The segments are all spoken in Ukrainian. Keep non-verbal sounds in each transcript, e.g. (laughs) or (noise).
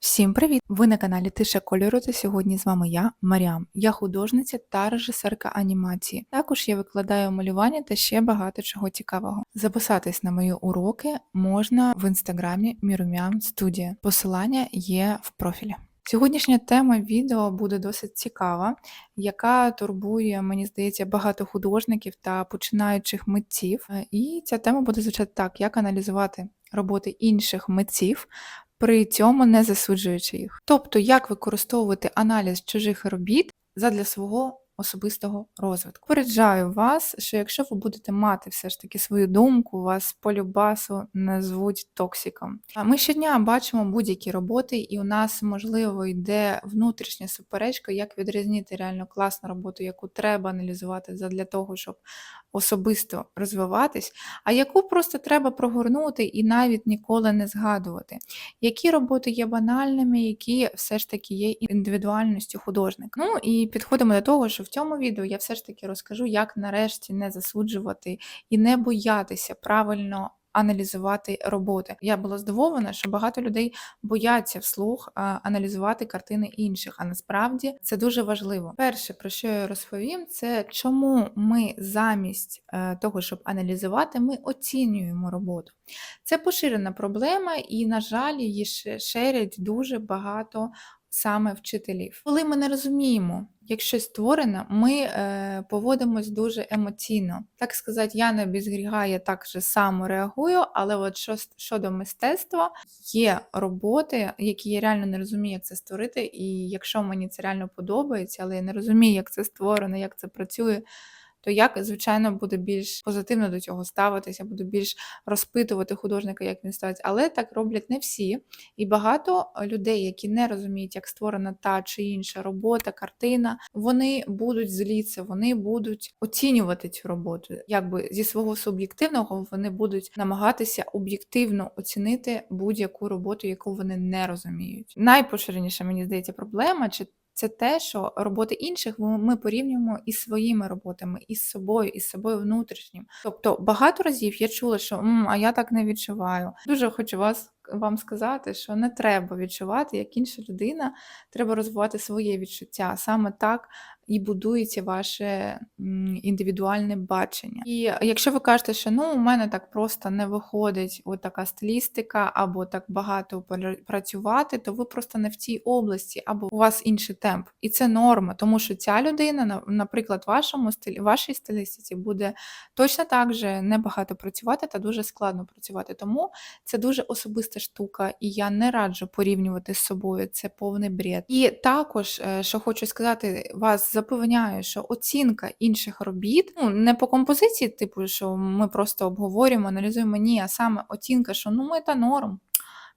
Всім привіт! Ви на каналі Тиша кольору та сьогодні з вами я, Маріам. Я художниця та режисерка анімації. Також я викладаю малювання та ще багато чого цікавого. Записатись на мої уроки можна в інстаграмі Мірумян Студія. Посилання є в профілі. Сьогоднішня тема відео буде досить цікава, яка турбує, мені здається, багато художників та починаючих митців. Е, І ця тема буде звучати так: як аналізувати роботи інших митців, при цьому не засуджуючи їх. Тобто, як використовувати аналіз чужих робіт задля свого особистого розвитку. Попереджаю вас, що якщо ви будете мати все ж таки свою думку, вас по любасу назвуть токсиком. Ми щодня бачимо будь-які роботи, і у нас, можливо, йде внутрішня суперечка, як відрізнити реально класну роботу, яку треба аналізувати задля того, щоб особисто розвиватись, а яку просто треба прогорнути і навіть ніколи не згадувати. Які роботи є банальними, які все ж таки є індивідуальністю художника. Ну і підходимо до того, що в цьому відео я все ж таки розкажу, як нарешті не засуджувати і не боятися правильно. Аналізувати роботи. Я була здивована, що багато людей бояться вслух аналізувати картини інших, а насправді це дуже важливо. Перше, про що я розповім, це чому ми замість е, того, щоб аналізувати, ми оцінюємо роботу. Це поширена проблема, і, на жаль, її ше- шерять дуже багато саме вчителів. Коли ми не розуміємо, як щось створено, ми е, поводимось дуже емоційно. Так сказати, я не без гріха, я так же само реагую, але от що, щодо мистецтва, є роботи, які я реально не розумію, як це створити, і якщо мені це реально подобається, але я не розумію, як це створено, як це працює. То я, звичайно, буду більш позитивно до цього ставитися, буду більш розпитувати художника, як він ставиться. Але так роблять не всі. І багато людей, які не розуміють, як створена та чи інша робота, картина, вони будуть зліться, вони будуть оцінювати цю роботу. Якби зі свого суб'єктивного вони будуть намагатися об'єктивно оцінити будь-яку роботу, яку вони не розуміють. Найпоширеніша, мені здається, проблема чи це те, що роботи інших ми порівнюємо із своїми роботами, із собою, із собою внутрішнім. Тобто багато разів я чула, що «М, а я так не відчуваю. Дуже хочу вас вам сказати, що не треба відчувати, як інша людина, треба розвивати своє відчуття. Саме так і будується ваше індивідуальне бачення. І якщо ви кажете, що ну у мене так просто не виходить от така стилістика, або так багато пра- працювати, то ви просто не в цій області, або у вас інший темп. І це норма, тому що ця людина, наприклад, вашому стилі, вашій стилістиці буде точно так же небагато працювати та дуже складно працювати. Тому це дуже особиста штука, і я не раджу порівнювати з собою. Це повний бред. І також, е, що хочу сказати, вас запевняю, що оцінка інших робіт, ну не по композиції, типу, що ми просто обговорюємо, аналізуємо ні, а саме оцінка, що ну ми та норм.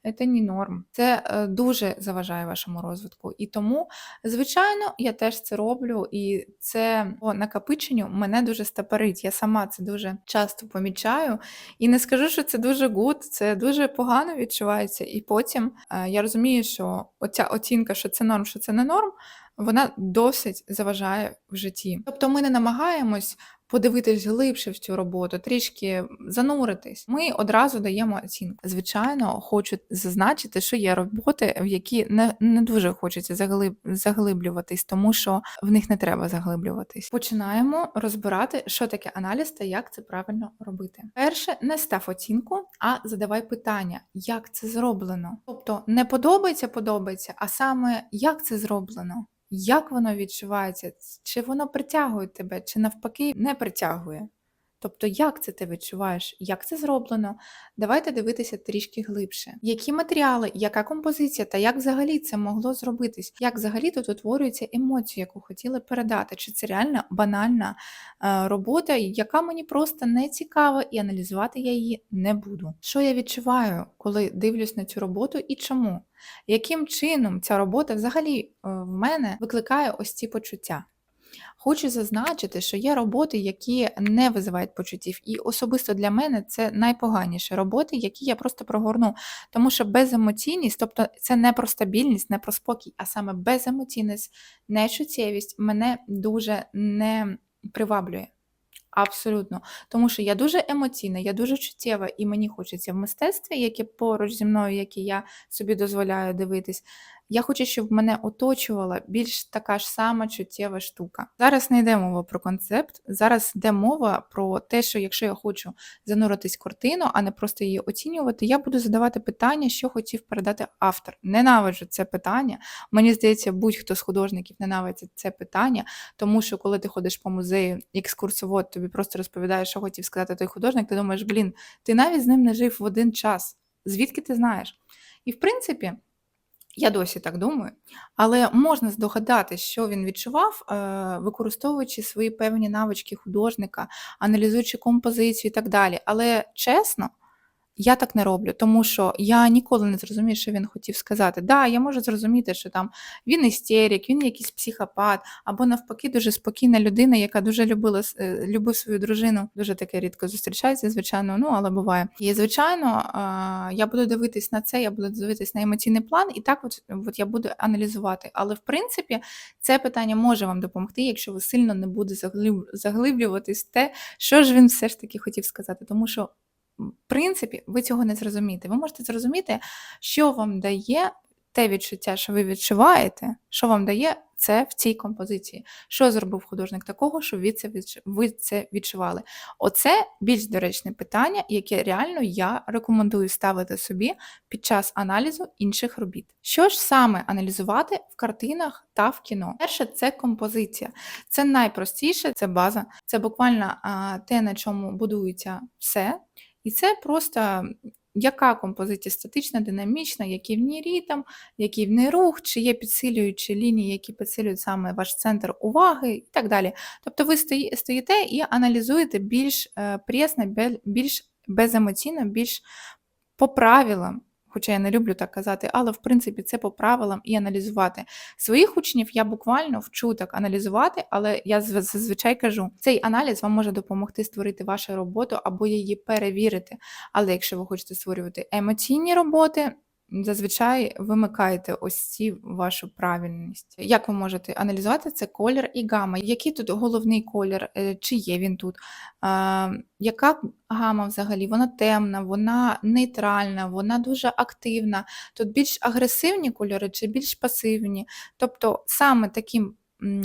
Це не норм. Це е, дуже заважає вашому розвитку. І тому, звичайно, я теж це роблю, і це по накопиченню мене дуже стопорить. Я сама це дуже часто помічаю. І не скажу, що це дуже гуд, це дуже погано відчувається. І потім е, я розумію, що оця оцінка, що це норм, що це не норм, вона досить заважає в житті. Тобто ми не намагаємось подивитись глибше в цю роботу, трішки зануритись. Ми одразу даємо оцінку. Звичайно, хочу зазначити, що є роботи, в які не, не дуже хочеться заглиб, заглиблюватись, тому що в них не треба заглиблюватись. Починаємо розбирати, що таке аналіз та як це правильно робити. Перше, не став оцінку, а задавай питання, як це зроблено. Тобто не подобається, подобається, а саме як це зроблено. Як воно відчувається? Чи воно притягує тебе, чи навпаки не притягує? Тобто, як це ти відчуваєш, як це зроблено? Давайте дивитися трішки глибше. Які матеріали, яка композиція та як взагалі це могло зробитись? Як взагалі тут утворюється емоція, яку хотіли передати? Чи це реально банальна е, робота, яка мені просто не цікава, і аналізувати я її не буду? Що я відчуваю, коли дивлюсь на цю роботу і чому? Яким чином ця робота взагалі е, в мене викликає ось ці почуття? Хочу зазначити, що є роботи, які не визивають почуттів, і особисто для мене це найпоганіші роботи, які я просто прогорну. Тому що беземоційність, тобто це не про стабільність, не про спокій, а саме беземоційність, нечуттєвість мене дуже не приваблює. Абсолютно. Тому що я дуже емоційна, я дуже чуттєва, і мені хочеться в мистецтві, яке поруч зі мною, яке я собі дозволяю дивитись. Я хочу, щоб мене оточувала більш така ж сама чуттєва штука. Зараз не йде мова про концепт, зараз йде мова про те, що якщо я хочу зануритись в картину, а не просто її оцінювати, я буду задавати питання, що хотів передати автор. Ненавиджу це питання. Мені здається, будь-хто з художників ненавидить це питання, тому що коли ти ходиш по музею, екскурсовод тобі просто розповідає, що хотів сказати той художник, ти думаєш, блін, ти навіть з ним не жив в один час. Звідки ти знаєш? І в принципі. Я досі так думаю, але можна здогадати, що він відчував, е, використовуючи свої певні навички художника, аналізуючи композицію і так далі. Але чесно, я так не роблю, тому що я ніколи не зрозумію, що він хотів сказати. Да, я можу зрозуміти, що там він істерик, він якийсь психопат, або навпаки, дуже спокійна людина, яка дуже любила е, любив свою дружину. Дуже таке рідко зустрічається, звичайно, ну але буває. І звичайно, я буду дивитись на це, я буду дивитись на емоційний план, і так от, от я буду аналізувати. Але в принципі, це питання може вам допомогти, якщо ви сильно не будете заглиб- заглиблюватись в те, що ж він все ж таки хотів сказати. Тому що принципі, ви цього не зрозумієте. Ви можете зрозуміти, що вам дає те відчуття, що ви відчуваєте, що вам дає це в цій композиції. Що зробив художник такого, що ви це, відчували? Оце більш доречне питання, яке реально я рекомендую ставити собі під час аналізу інших робіт. Що ж саме аналізувати в картинах та в кіно? Перше, це композиція. Це найпростіше, це база, це буквально те, на чому будується все. І це просто яка композиція статична, динамічна, який в ній ритм, який в ній рух, чи є підсилюючі лінії, які підсилюють саме ваш центр уваги і так далі. Тобто ви стоїте і аналізуєте більш е, пресно, більш беземоційно, більш по правилам. Хоча я не люблю так казати, але в принципі це по правилам і аналізувати. Своїх учнів я буквально вчу так аналізувати, але я зв- зазвичай кажу, цей аналіз вам може допомогти створити вашу роботу або її перевірити. Але якщо ви хочете створювати емоційні роботи, зазвичай вимикаєте ось ці вашу правильність. Як ви можете аналізувати це колір і гама? Який тут головний колір? Е, Чи є він тут? Яка гама взагалі? Вона темна, вона нейтральна, вона дуже активна. Тут більш агресивні кольори чи більш пасивні. Тобто саме таким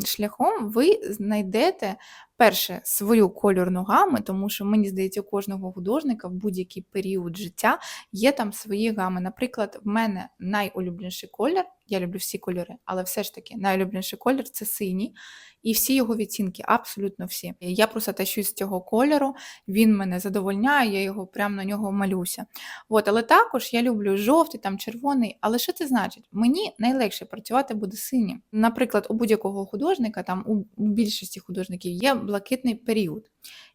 шляхом ви знайдете перше свою кольорну гаму, тому що мені здається, у кожного художника в будь-який період життя є там свої гами. Наприклад, в мене найулюбленіший колір, я люблю всі кольори, але все ж таки найулюбленіший колір це синій, і всі його відцінки, абсолютно всі. Я просто тащусь з цього кольору, він мене задовольняє, я його прямо на нього малюся. От, але також я люблю жовтий, там червоний. Але що це значить? Мені найлегше працювати буде синім. Наприклад, у будь-якого художника, там у, більшості художників є блакитний період.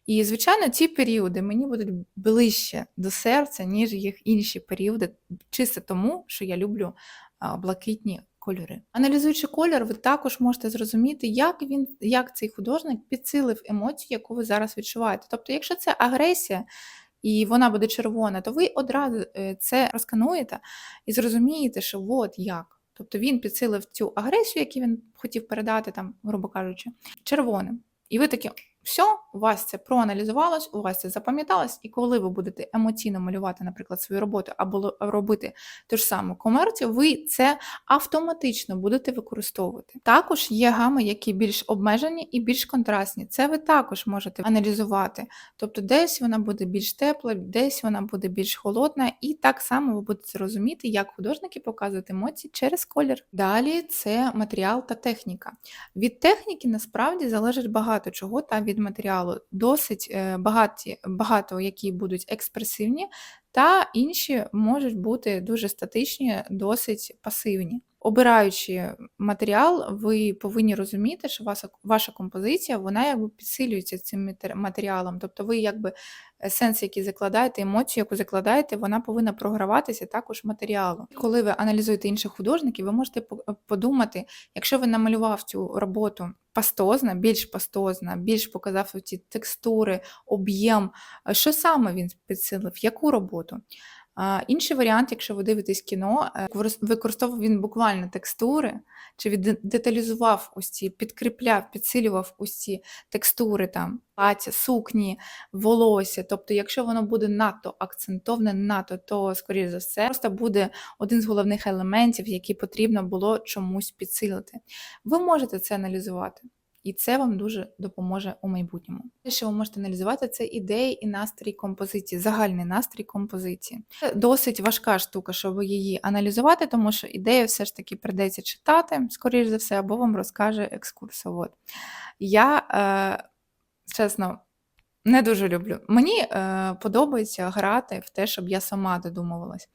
І, звичайно, ці періоди мені будуть ближче до серця, ніж їх інші періоди, чисто тому, що я люблю блакитні кольори. Аналізуючи колір, ви також можете зрозуміти, як він, як цей художник підсилив емоцію, яку ви зараз відчуваєте. Тобто, якщо це агресія, і вона буде червона, то ви одразу е, це розкануєте і зрозумієте, що от як. Тобто він підсилив цю агресію, яку він хотів передати, там, грубо кажучи, червоним. І ви такі, все, у вас це проаналізувалось, у вас це запам'яталось, і коли ви будете емоційно малювати, наприклад, свою роботу або робити ту ж саму комерцію, ви це автоматично будете використовувати. Також є гами, які більш обмежені і більш контрастні. Це ви також можете аналізувати. Тобто десь вона буде більш тепла, десь вона буде більш холодна, і так само ви будете розуміти, як художники показують емоції через колір. Далі це матеріал та техніка. Від техніки насправді залежить багато чого, та від матеріалу досить е, багаті, багато, які будуть експресивні, та інші можуть бути дуже статичні, досить пасивні. Обираючи матеріал, ви повинні розуміти, що ваша, ваша композиція вона якби підсилюється цим матеріалом. Тобто ви якби е, сенс, який закладаєте, емоцію, яку закладаєте, вона повинна програватися також матеріалом. Коли ви аналізуєте інших художників, ви можете подумати, якщо ви намалював цю роботу пастозно, більш пастозно, більш показав ці текстури, об'єм, е, що саме він підсилив, яку роботу? Інший варіант, якщо ви дивитесь кіно, е, використовував він буквально текстури, чи він деталізував ці, підкріпляв, підсилював ці текстури там, плаття, сукні, волосся. Тобто, якщо воно буде надто акцентоване, надто, то, скоріш за все, просто буде один з головних елементів, який потрібно було чомусь підсилити. Ви можете це аналізувати. І це вам дуже допоможе у майбутньому. Що ви можете аналізувати, це ідеї і настрій композиції, загальний настрій композиції. Це досить важка штука, щоб її аналізувати, тому що ідею все ж таки придеться читати, скоріш за все, або вам розкаже екскурсовод. Я, е, чесно, не дуже люблю. Мені е, подобається грати в те, щоб я сама додумувалась.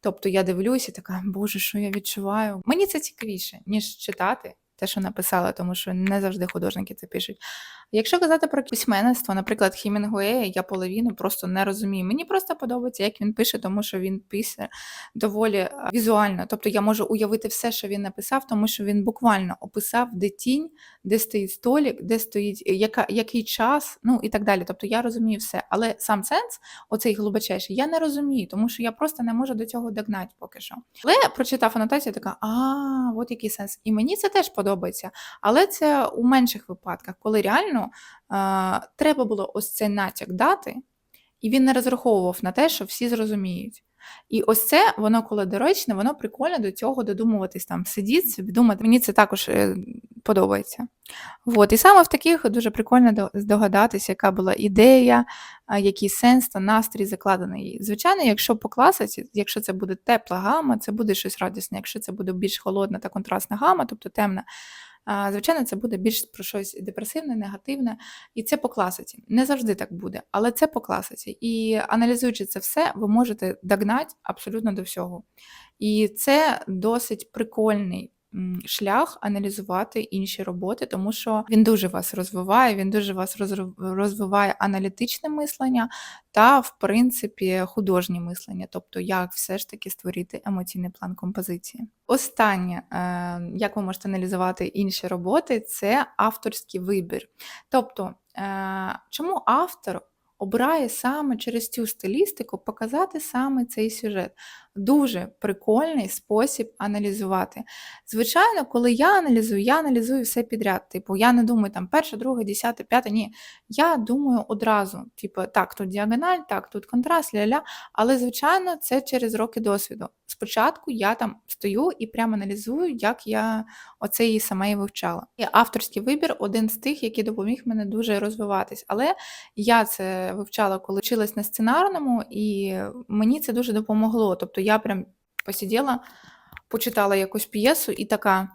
Тобто я дивлюся така, боже, що я відчуваю. Мені це цікавіше, ніж читати те, що написала, тому що не завжди художники це пишуть. Якщо казати про письменництво, наприклад, Хімінгуея, я половину просто не розумію. Мені просто подобається, як він пише, тому що він пише доволі е, візуально. Тобто я можу уявити все, що він написав, тому що він буквально описав, де тінь, де стоїть столик, де стоїть яка, який час, ну і так далі. Тобто я розумію все. Але сам сенс, оцей глибочайший, я не розумію, тому що я просто не можу до цього догнати поки що. Але прочитав анотацію, така, а, от який сенс. І мені це теж подобається. Але це у менших випадках, коли реально а, треба було ось цей натяк дати, і він не розраховував на те, що всі зрозуміють. І ось це, воно коли доречне, воно прикольно до цього додумуватись, там, сидіти собі, думати. Мені це також е, подобається. От. І саме в таких дуже прикольно здогадатися, яка була ідея, який сенс та настрій закладений. Звичайно, якщо по класиці, якщо це буде тепла гама, це буде щось радісне. Якщо це буде більш холодна та контрастна гама, тобто темна, звичайно, це буде більш про щось депресивне, негативне. І це по класиці. Не завжди так буде, але це по класиці. І аналізуючи це все, ви можете догнати абсолютно до всього. І це досить прикольний шлях аналізувати інші роботи, тому що він дуже вас розвиває, він дуже вас розвиває аналітичне мислення та, в принципі, художнє мислення, тобто як все ж таки створити емоційний план композиції. Останнє, е, як ви можете аналізувати інші роботи, це авторський вибір. Тобто, е, чому автор обирає саме через цю стилістику показати саме цей сюжет? Дуже прикольний спосіб аналізувати. Звичайно, коли я аналізую, я аналізую все підряд. Типу, я не думаю там перше, друге, десяте, п'яте. Ні. Я думаю одразу. Типу, так, тут діагональ, так, тут контраст, ля-ля. Але, звичайно, це через роки досвіду. Спочатку я там стою і прямо аналізую, як я оце її саме і вивчала. І авторський вибір один з тих, який допоміг мене дуже розвиватись. Але я це вивчала, коли вчилась на сценарному, і мені це дуже допомогло. Тобто я прям посиділа, почитала якусь п'єсу і така.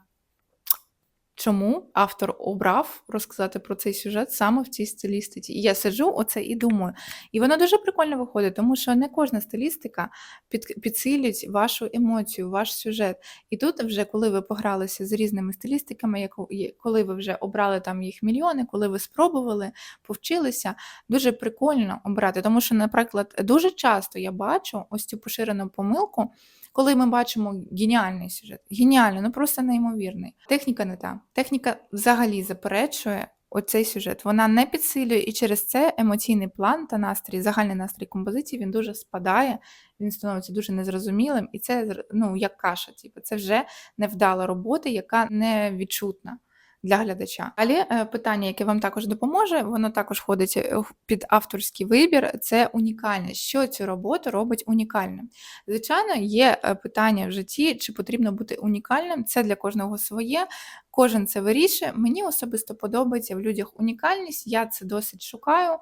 Чому автор обрав розказати про цей сюжет саме в цій стилістиці? І я сиджу оце і думаю. І воно дуже прикольно виходить, тому що не кожна стилістика під, підсилить вашу емоцію, ваш сюжет. І тут, вже коли ви погралися з різними стилістиками, яку- коли ви вже обрали там їх мільйони, коли ви спробували, повчилися, дуже прикольно обрати. Тому що, наприклад, дуже часто я бачу ось цю поширену помилку. Коли ми бачимо геніальний сюжет, геніальний, ну просто неймовірний. Техніка не та. Техніка взагалі заперечує оцей сюжет. Вона не підсилює, і через це емоційний план та настрій, загальний настрій композиції він дуже спадає, він становиться дуже незрозумілим, і це ну, як каша. Типу, це вже невдала робота, яка не відчутна. Для глядача. Але питання, яке вам також допоможе, воно також входить е, під авторський вибір, це унікальність. Що цю роботу робить унікальним? Звичайно, є е, питання в житті, чи потрібно бути унікальним. Це для кожного своє. Кожен це вирішує. Мені особисто подобається в людях унікальність. Я це досить шукаю.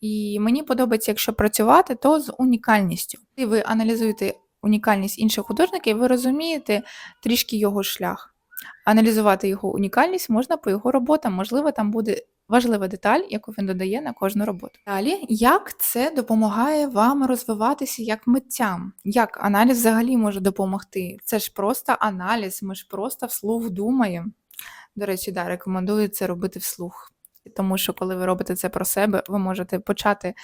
І мені подобається, якщо працювати, то з унікальністю. І ви аналізуєте унікальність інших художників, ви розумієте трішки його шлях. Аналізувати його унікальність можна по його роботам. Можливо, там буде важлива деталь, яку він додає на кожну роботу. Далі, як це допомагає вам розвиватися як митцям? Як аналіз взагалі може допомогти? Це ж просто аналіз, ми ж просто вслух думаємо. До речі, да, рекомендую це робити вслух. Тому що коли ви робите це про себе, ви можете почати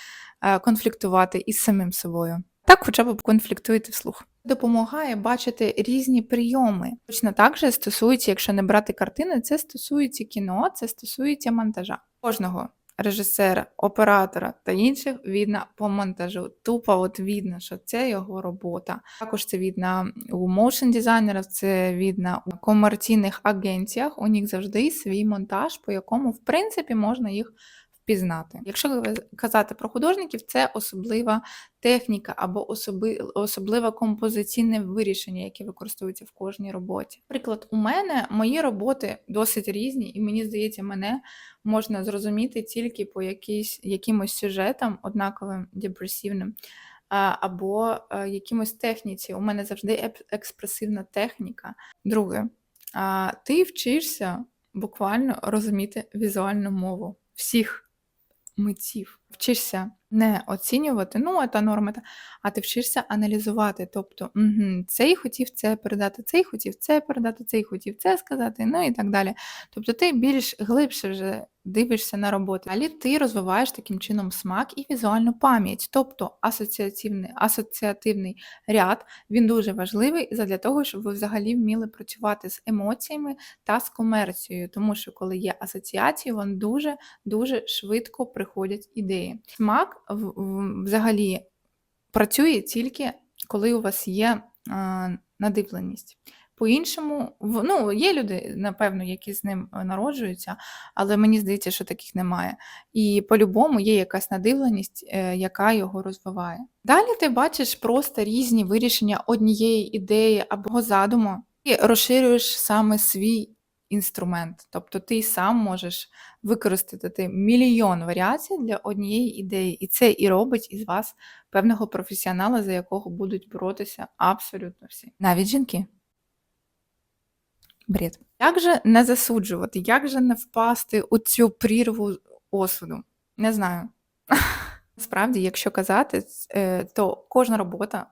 е, конфліктувати із самим собою. Так, хоча б конфліктуєте вслух. Допомагає бачити різні прийоми. Точно так же стосується, якщо не брати картини, це стосується кіно, це стосується монтажа. Кожного режисера, оператора та інших видно по монтажу. Тупо от видно, що це його робота. Також це видно у моушн дизайнерів, це видно у комерційних агенціях. У них завжди свій монтаж, по якому, в принципі, можна їх впізнати. Якщо казати про художників, це особлива техніка або особи, особливе композиційне вирішення, яке використовується в кожній роботі. Наприклад, у мене мої роботи досить різні, і мені здається, мене можна зрозуміти тільки по якійсь, якимось сюжетам, однаковим депресивним, або е, якимось техніці. У мене завжди експресивна техніка. Друге, ти вчишся буквально розуміти візуальну мову всіх митців. Вчишся не оцінювати, ну, це норма, та- а ти вчишся аналізувати. Тобто, угу, цей хотів це передати, цей хотів це передати, цей хотів це сказати, ну і так далі. Тобто ти більш глибше вже дивишся на роботи. Далі ти розвиваєш таким чином смак і візуальну пам'ять, тобто асоціативний, асоціативний ряд, він дуже важливий для того, щоб ви взагалі вміли працювати з емоціями та з комерцією, тому що коли є асоціації, вони дуже дуже швидко приходять ідеї. Смак взагалі працює тільки коли у вас є надивленість. По-іншому, в- ну, є люди, напевно, які з ним народжуються, але мені здається, що таких немає. І по-любому є якась надивленість, е, яка його розвиває. Далі ти бачиш просто різні вирішення однієї ідеї або задуму, і розширюєш саме свій інструмент. Тобто ти сам можеш використати мільйон варіацій для однієї ідеї, і це і робить із вас певного професіонала, за якого будуть боротися абсолютно всі, навіть жінки. Бред. Як же не засуджувати, як же не впасти у цю прірву осуду? Не знаю. (laughs) Насправді, якщо казати, е, то кожна робота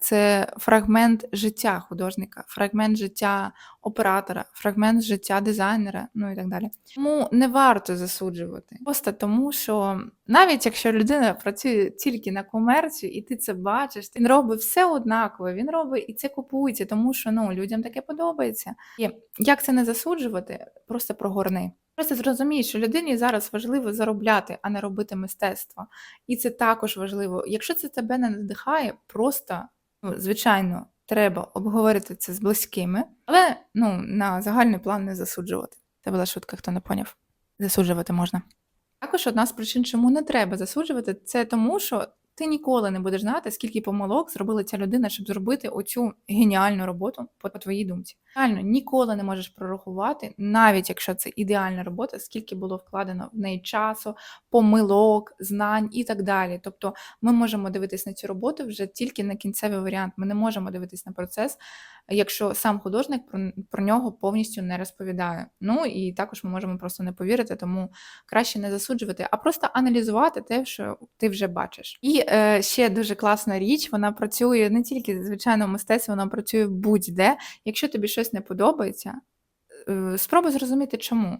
це фрагмент життя художника, фрагмент життя оператора, фрагмент життя дизайнера, ну і так далі. Тому не варто засуджувати. Просто тому, що навіть якщо людина працює тільки на комерцію, і ти це бачиш, він робить все однаково, він робить і це купується, тому що ну, людям таке подобається. І як це не засуджувати? Просто прогорни. Просто зрозумій, що людині зараз важливо заробляти, а не робити мистецтво. І це також важливо. Якщо це тебе не надихає, просто, звичайно, треба обговорити це з близькими, але ну, на загальний план не засуджувати. Це була шутка, хто не поняв. Засуджувати можна. Також одна з причин, чому не треба засуджувати, це тому, що ти ніколи не будеш знати, скільки помилок зробила ця людина, щоб зробити оцю геніальну роботу по твоїй думці. Реально, ніколи не можеш прорахувати, навіть якщо це ідеальна робота, скільки було вкладено в неї часу, помилок, знань і так далі. Тобто ми можемо дивитись на цю роботу вже тільки на кінцевий варіант. Ми не можемо дивитись на процес, якщо сам художник про, про нього повністю не розповідає. Ну і також ми можемо просто не повірити, тому краще не засуджувати, а просто аналізувати те, що ти вже бачиш. І ще дуже класна річ, вона працює не тільки звичайно в мистецтві, вона працює будь-де. Якщо тобі щось не подобається, е, спробуй зрозуміти, чому.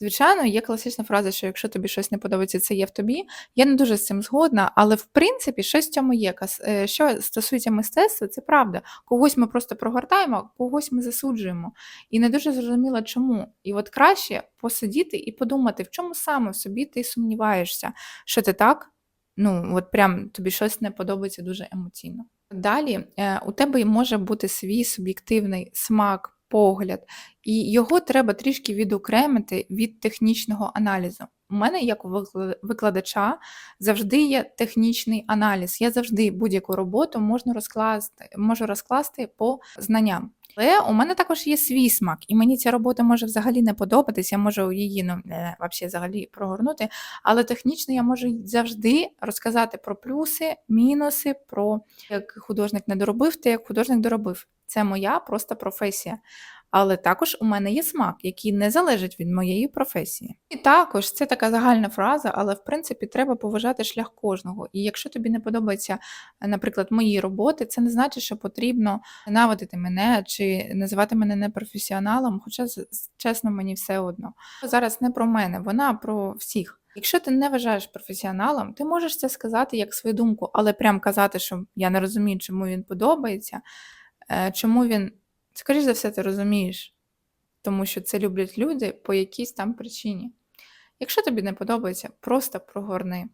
Звичайно, є класична фраза, що якщо тобі щось не подобається, це є в тобі. Я не дуже з цим згодна, але в принципі щось в цьому є. Е, Що стосується мистецтва, це правда. Когось ми просто прогортаємо, когось ми засуджуємо. І не дуже зрозуміло, чому. І от краще посидіти і подумати, в чому саме в собі ти сумніваєшся, що ти так, ну от прям тобі щось не подобається дуже емоційно. Далі е, у тебе може бути свій суб'єктивний смак, погляд, і його треба трішки відокремити від технічного аналізу. У мене, як у викладача, завжди є технічний аналіз. Я завжди будь-яку роботу можу розкласти, можу розкласти по знанням. Але у мене також є свій смак, і мені ця робота може взагалі не подобатись, я можу її ну, не, взагалі прогорнути. Але технічно я можу завжди розказати про плюси, мінуси, про як художник не доробив, те як художник доробив. Це моя просто професія. Але також у мене є смак, який не залежить від моєї професії. І також це така загальна фраза, але в принципі треба поважати шлях кожного. І якщо тобі не подобається, наприклад, мої роботи, це не значить, що потрібно ненавидити мене чи називати мене непрофесіоналом, хоча чесно, мені все одно. Зараз не про мене, вона про всіх. Якщо ти не вважаєш професіоналом, ти можеш це сказати як свою думку, але прям казати, що я не розумію, чому він подобається, е, чому він, скоріш за все, ти розумієш, тому що це люблять люди по якійсь там причині. Якщо тобі не подобається, просто прогорни.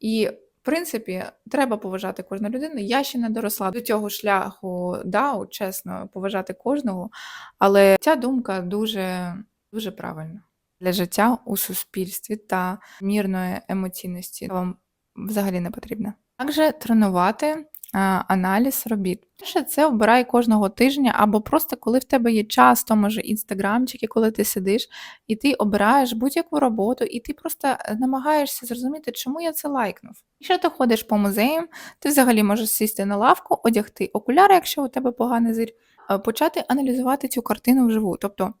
І, в принципі, треба поважати кожну людину. Я ще не доросла до цього шляху DAO, чесно, поважати кожного, але ця думка дуже, дуже правильна для життя у суспільстві та мірної емоційності вам взагалі не потрібна. Також тренувати аналіз робіт. Перше, це обирай кожного тижня, або просто коли в тебе є час, то може інстаграмчики, коли ти сидиш, і ти обираєш будь-яку роботу, і ти просто е, намагаєшся зрозуміти, чому я це лайкнув. Якщо ти ходиш по музеям, ти взагалі можеш сісти на лавку, одягти окуляри, якщо у тебе поганий зір, е, почати аналізувати цю картину вживу. Тобто,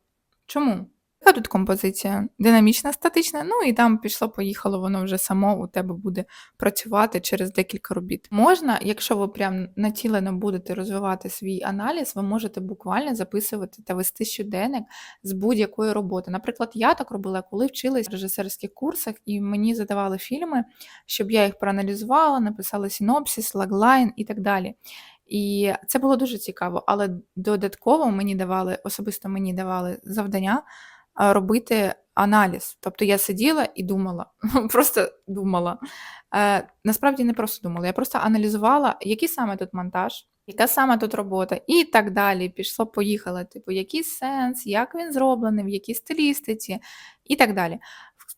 чому? Яка тут композиція? Динамічна, статична, ну і там пішло-поїхало, воно вже само у тебе буде працювати через декілька робіт. Можна, якщо ви прям націлено будете розвивати свій аналіз, ви можете буквально записувати та вести щоденник з будь-якої роботи. Наприклад, я так робила, коли вчилась в режисерських курсах, і мені задавали фільми, щоб я їх проаналізувала, написала синопсис, лаглайн і так далі. І це було дуже цікаво, але додатково мені давали, особисто мені давали завдання робити аналіз. Тобто я сиділа і думала, (laughs) просто думала. Е, Насправді не просто думала, я просто аналізувала, який саме тут монтаж, яка саме тут робота, і так далі. Пішло, поїхало. Типу, який сенс, як він зроблений, в якій стилістиці, і так далі.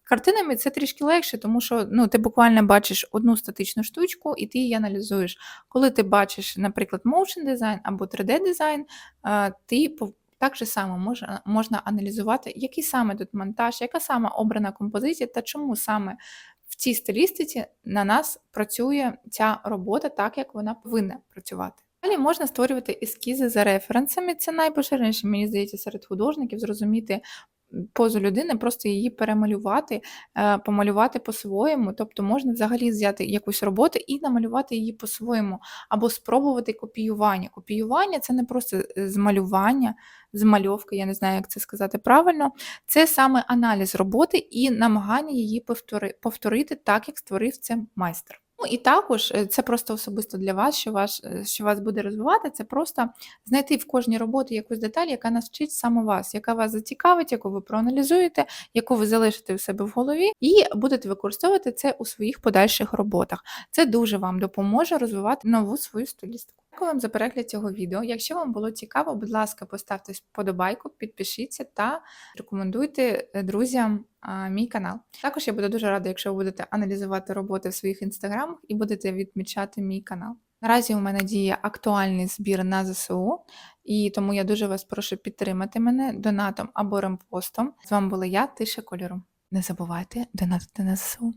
Картинами це трішки легше, тому що ну, ти буквально бачиш одну статичну штучку і ти її аналізуєш. Коли ти бачиш, наприклад, motion дизайн або 3D-дизайн, ти пов- так же само можна, можна аналізувати, який саме тут монтаж, яка саме обрана композиція та чому саме в цій стилістиці на нас працює ця робота так, як вона повинна працювати. Далі можна створювати ескізи за референсами. Це найпоширеніше, мені здається, серед художників зрозуміти позу людини, просто її перемалювати, е, помалювати по-своєму. Тобто можна взагалі взяти якусь роботу і намалювати її по-своєму, або спробувати копіювання. Копіювання це не просто е, змалювання, змальовка, я не знаю, як це сказати правильно. Це саме аналіз роботи і намагання її повтори- повторити так, як створив це майстер. Ну і також е, це просто особисто для вас, що ваш, е, що вас буде розвивати, це просто знайти в кожній роботі якусь деталь, яка навчить саме вас, яка вас зацікавить, яку ви проаналізуєте, яку ви залишите у себе в голові, і будете використовувати це у своїх подальших роботах. Це дуже вам допоможе розвивати нову свою стилістику. Дякую вам за перегляд цього відео. Якщо вам було цікаво, будь ласка, поставте вподобайку, підпишіться та рекомендуйте е, друзям мій канал. Також я буду дуже рада, якщо ви будете аналізувати роботи в своїх інстаграмах і будете відмічати мій канал. Наразі у мене діє актуальний збір на ЗСУ, і тому я дуже вас прошу підтримати мене донатом або ремпостом. З вами була я, Тиша Кольору. Не забувайте донатити на ЗСУ.